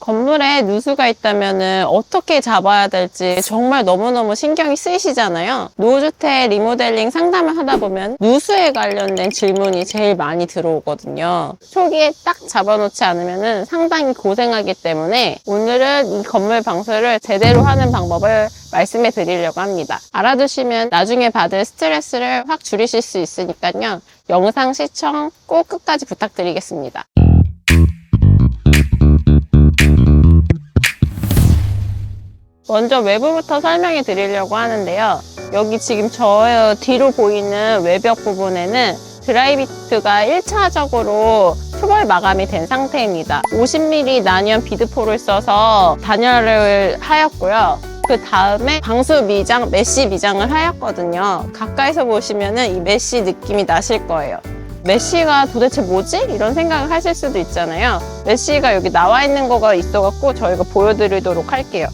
건물에 누수가 있다면 어떻게 잡아야 될지 정말 너무너무 신경이 쓰이시잖아요. 노후주택 리모델링 상담을 하다 보면 누수에 관련된 질문이 제일 많이 들어오거든요. 초기에 딱 잡아놓지 않으면 상당히 고생하기 때문에 오늘은 이 건물 방수를 제대로 하는 방법을 말씀해 드리려고 합니다. 알아두시면 나중에 받을 스트레스를 확 줄이실 수 있으니까요. 영상 시청 꼭 끝까지 부탁드리겠습니다. 먼저 외부부터 설명해 드리려고 하는데요. 여기 지금 저 뒤로 보이는 외벽 부분에는 드라이비트가 1차적으로 초벌 마감이 된 상태입니다. 50mm 난연 비드포를 써서 단열을 하였고요. 그 다음에 방수 미장, 메쉬 미장을 하였거든요. 가까이서 보시면은 이 메쉬 느낌이 나실 거예요. 메쉬가 도대체 뭐지? 이런 생각을 하실 수도 있잖아요. 메쉬가 여기 나와 있는 거가 있어갖고 저희가 보여드리도록 할게요.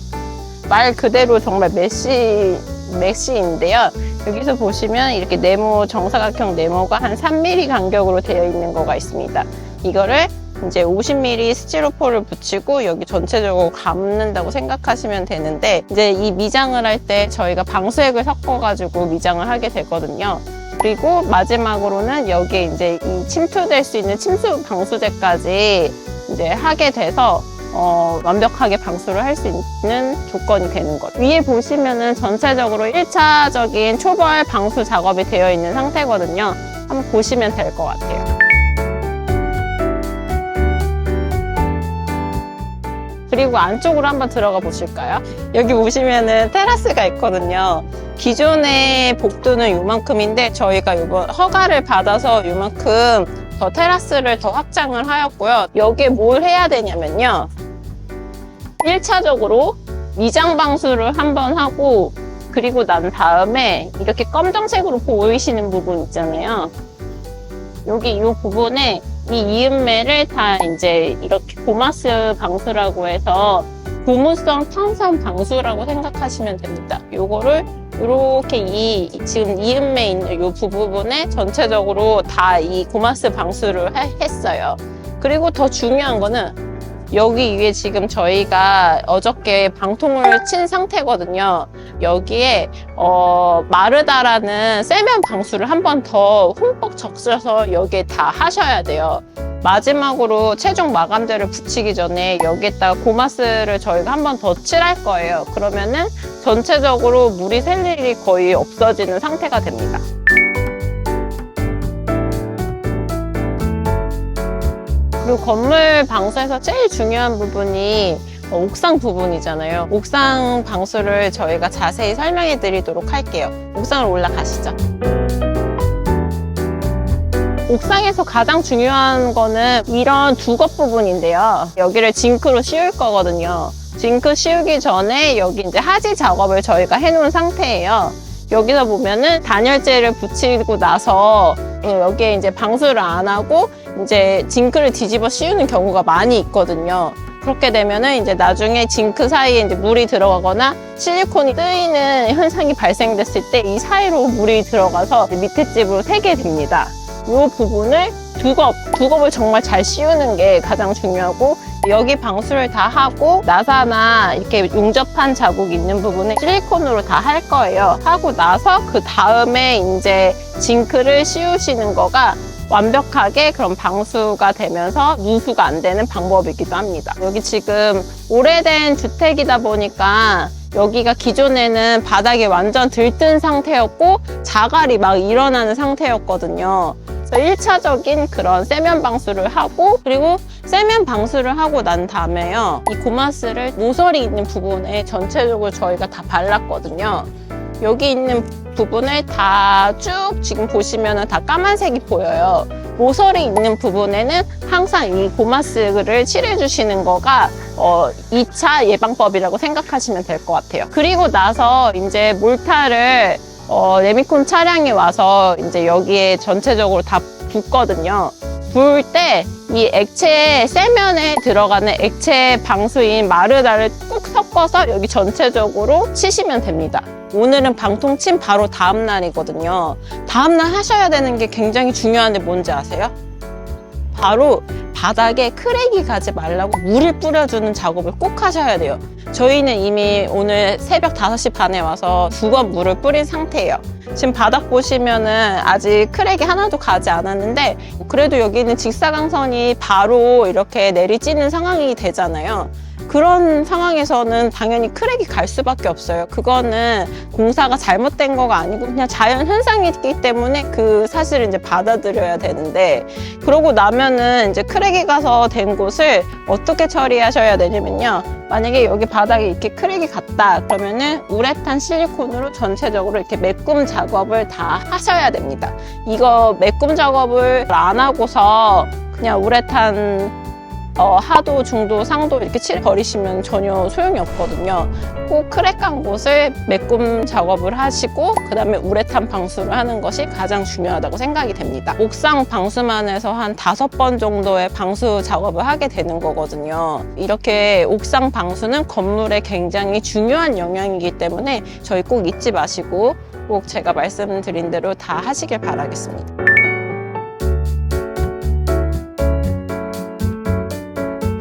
말 그대로 정말 메쉬, 메쉬인데요. 여기서 보시면 이렇게 네모, 정사각형 네모가 한 3mm 간격으로 되어 있는 거가 있습니다. 이거를 이제 50mm 스티로폴을 붙이고 여기 전체적으로 감는다고 생각하시면 되는데 이제 이 미장을 할 때 저희가 방수액을 섞어가지고 미장을 하게 되거든요. 그리고 마지막으로는 여기에 이제 이 침투될 수 있는 침수 방수제까지 이제 하게 돼서 어, 완벽하게 방수를 할 수 있는 조건이 되는 것. 위에 보시면은 전체적으로 1차적인 초벌 방수 작업이 되어 있는 상태거든요. 한번 보시면 될 것 같아요. 그리고 안쪽으로 한번 들어가 보실까요? 여기 보시면은 테라스가 있거든요. 기존의 복도는 요만큼인데 저희가 이번 허가를 받아서 요만큼 더 테라스를 더 확장을 하였고요. 여기에 뭘 해야 되냐면요. 1차적으로 미장 방수를 한번 하고 그리고 난 다음에 이렇게 검정색으로 보이시는 부분 있잖아요. 여기 이 부분에 이 이음매를 다 이제 이렇게 고마스 방수라고 해서 고무성 탄성 방수라고 생각하시면 됩니다. 요거를 이렇게 이 지금 이음매 있는 요 부분에 전체적으로 다 이 고마스 방수를 해- 했어요. 그리고 더 중요한 거는 여기 위에 지금 저희가 어저께 방통을 친 상태거든요. 여기에 어, 마르다라는 세면 방수를 한 번 더 흠뻑 적셔서 여기에 다 하셔야 돼요. 마지막으로 최종 마감재를 붙이기 전에 여기에다가 고마스를 저희가 한 번 더 칠할 거예요. 그러면은 전체적으로 물이 셀 일이 거의 없어지는 상태가 됩니다. 그리고 건물 방수에서 제일 중요한 부분이 어, 옥상 부분이잖아요. 옥상 방수를 저희가 자세히 설명해 드리도록 할게요. 옥상으로 올라가시죠. 옥상에서 가장 중요한 거는 이런 두껍 부분인데요. 여기를 징크로 씌울 거거든요. 징크 씌우기 전에 여기 이제 하지 작업을 저희가 해놓은 상태예요. 여기서 보면은 단열재를 붙이고 나서 여기에 이제 방수를 안 하고 이제 징크를 뒤집어 씌우는 경우가 많이 있거든요. 그렇게 되면은 이제 나중에 징크 사이에 이제 물이 들어가거나 실리콘이 뜨이는 현상이 발생됐을 때 이 사이로 물이 들어가서 밑에 집으로 새게 됩니다. 이 부분을 두겁, 두겁을 정말 잘 씌우는 게 가장 중요하고 여기 방수를 다 하고 나사나 이렇게 용접한 자국 있는 부분에 실리콘으로 다 할 거예요. 하고 나서 그 다음에 이제 징크를 씌우시는 거가 완벽하게 그런 방수가 되면서 누수가 안 되는 방법이기도 합니다. 여기 지금 오래된 주택이다 보니까 여기가 기존에는 바닥이 완전 들뜬 상태였고 자갈이 막 일어나는 상태였거든요. 그래서 1차적인 그런 세면 방수를 하고 그리고 세면 방수를 하고 난 다음에요. 이 고마스를 모서리 있는 부분에 전체적으로 저희가 다 발랐거든요. 여기 있는 부분을 다 쭉 지금 보시면 다 까만색이 보여요. 모서리 있는 부분에는 항상 이 고마스를 칠해 주시는 거가 어, 2차 예방법이라고 생각하시면 될 것 같아요. 그리고 나서 이제 몰타를 어, 레미콘 차량이 와서 이제 여기에 전체적으로 다 붓거든요. 부을 때 이 액체 세면에 들어가는 액체 방수인 마르다를 꾹 섞어서 여기 전체적으로 치시면 됩니다. 오늘은 방통 친 바로 다음 날이거든요. 다음 날 하셔야 되는 게 굉장히 중요한데 뭔지 아세요? 바로 바닥에 크랙이 가지 말라고 물을 뿌려주는 작업을 꼭 하셔야 돼요. 저희는 이미 오늘 새벽 5시 반에 와서 두 번 물을 뿌린 상태예요. 지금 바닥 보시면은 아직 크랙이 하나도 가지 않았는데 그래도 여기는 직사광선이 바로 이렇게 내리찌는 상황이 되잖아요. 그런 상황에서는 당연히 크랙이 갈 수밖에 없어요. 그거는 공사가 잘못된 거가 아니고 그냥 자연 현상이기 때문에 그 사실을 이제 받아들여야 되는데 그러고 나면은 이제 크랙이 가서 된 곳을 어떻게 처리하셔야 되냐면요. 만약에 여기 바닥에 이렇게 크랙이 갔다 그러면은 우레탄 실리콘으로 전체적으로 이렇게 메꿈 작업을 다 하셔야 됩니다. 이거 메꿈 작업을 안 하고서 그냥 우레탄 어, 하도, 중도, 상도 이렇게 칠 버리시면 전혀 소용이 없거든요. 꼭 크랙 간 곳을 메꿈 작업을 하시고 그 다음에 우레탄 방수를 하는 것이 가장 중요하다고 생각이 됩니다. 옥상 방수만 해서 한 다섯 번 정도의 방수 작업을 하게 되는 거거든요. 이렇게 옥상 방수는 건물에 굉장히 중요한 영향이기 때문에 저희 꼭 잊지 마시고 꼭 제가 말씀드린 대로 다 하시길 바라겠습니다.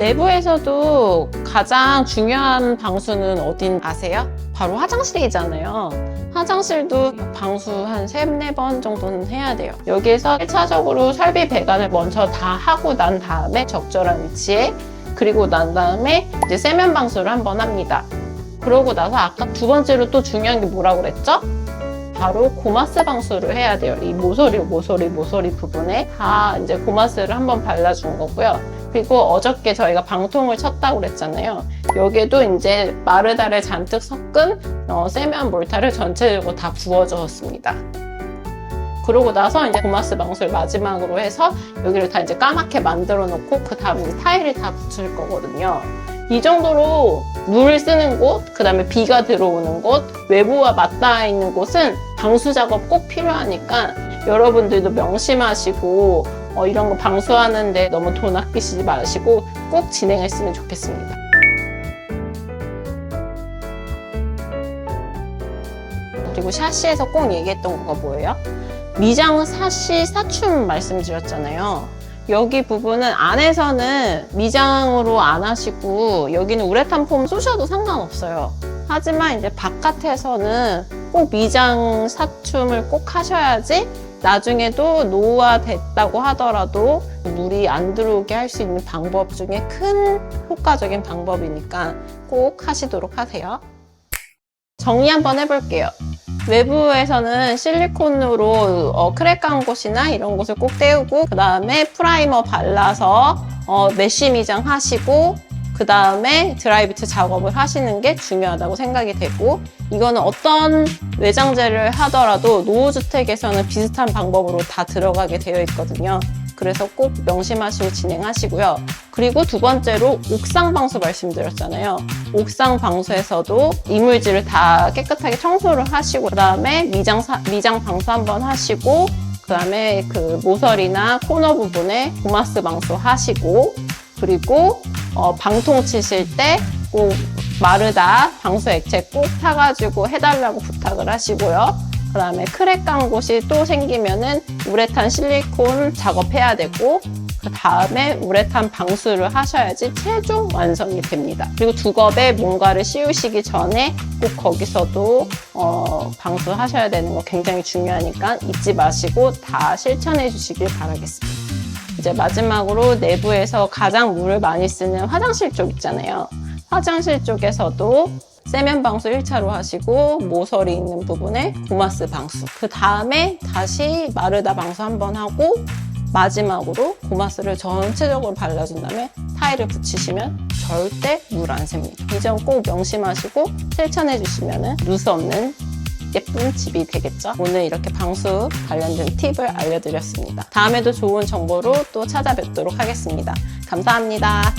내부에서도 가장 중요한 방수는 어딘 아세요? 바로 화장실이잖아요. 화장실도 방수 한 3, 4번 정도는 해야 돼요. 여기에서 1차적으로 설비 배관을 먼저 다 하고 난 다음에 적절한 위치에 그리고 난 다음에 이제 세면 방수를 한번 합니다. 그러고 나서 아까 두 번째로 또 중요한 게 뭐라고 그랬죠? 바로 고마스 방수를 해야 돼요. 이 모서리, 모서리, 모서리 부분에 다 이제 고마스를 한번 발라준 거고요. 그리고 어저께 저희가 방통을 쳤다고 그랬잖아요. 여기에도 이제 마르다를 잔뜩 섞은 어, 세면 몰타를 전체적으로 다 부어주었습니다. 그러고 나서 이제 고마스 방수를 마지막으로 해서 여기를 다 이제 까맣게 만들어 놓고 그 다음에 타일을 다 붙일 거거든요. 이 정도로 물을 쓰는 곳, 그 다음에 비가 들어오는 곳, 외부와 맞닿아 있는 곳은 방수 작업 꼭 필요하니까 여러분들도 명심하시고 어, 이런 거 방수하는데 너무 돈 아끼시지 마시고 꼭 진행했으면 좋겠습니다. 그리고 샤시에서 꼭 얘기했던 거가 뭐예요? 미장 사시 사춤 말씀드렸잖아요. 여기 부분은 안에서는 미장으로 안 하시고 여기는 우레탄 폼 쏘셔도 상관없어요. 하지만 이제 바깥에서는 꼭 미장 사춤을 꼭 하셔야지 나중에도 노후화됐다고 하더라도 물이 안 들어오게 할 수 있는 방법 중에 큰 효과적인 방법이니까 꼭 하시도록 하세요. 정리 한번 해볼게요. 외부에서는 실리콘으로 어, 크랙 간 곳이나 이런 곳을 꼭 떼우고 그 다음에 프라이머 발라서 어, 메쉬 미장 하시고 그 다음에 드라이비트 작업을 하시는 게 중요하다고 생각이 되고 이거는 어떤 외장재를 하더라도 노후주택에서는 비슷한 방법으로 다 들어가게 되어 있거든요. 그래서 꼭 명심하시고 진행하시고요. 그리고 두 번째로 옥상 방수 말씀드렸잖아요. 옥상 방수에서도 이물질을 다 깨끗하게 청소를 하시고 그다음에 미장 사- 미장 방수 한번 하시고 그다음에 그 모서리나 코너 부분에 고마스 방수 하시고 그리고 어, 방통 치실 때 꼭 마르다 방수 액체 꼭 타가지고 해달라고 부탁을 하시고요. 그 다음에 크랙 간 곳이 또 생기면은 우레탄 실리콘 작업해야 되고 그 다음에 우레탄 방수를 하셔야지 최종 완성이 됩니다. 그리고 두겁에 뭔가를 씌우시기 전에 꼭 거기서도 어, 방수하셔야 되는 거 굉장히 중요하니까 잊지 마시고 다 실천해 주시길 바라겠습니다. 이제 마지막으로 내부에서 가장 물을 많이 쓰는 화장실 쪽 있잖아요. 화장실 쪽에서도 세면 방수 1차로 하시고 모서리 있는 부분에 고마스 방수 그 다음에 다시 마르다 방수 한번 하고 마지막으로 고마스를 전체적으로 발라준 다음에 타일을 붙이시면 절대 물 안 셉니다. 이 점 꼭 명심하시고 실천해 주시면 누수 없는 예쁜 집이 되겠죠. 오늘 이렇게 방수 관련된 팁을 알려드렸습니다. 다음에도 좋은 정보로 또 찾아뵙도록 하겠습니다. 감사합니다.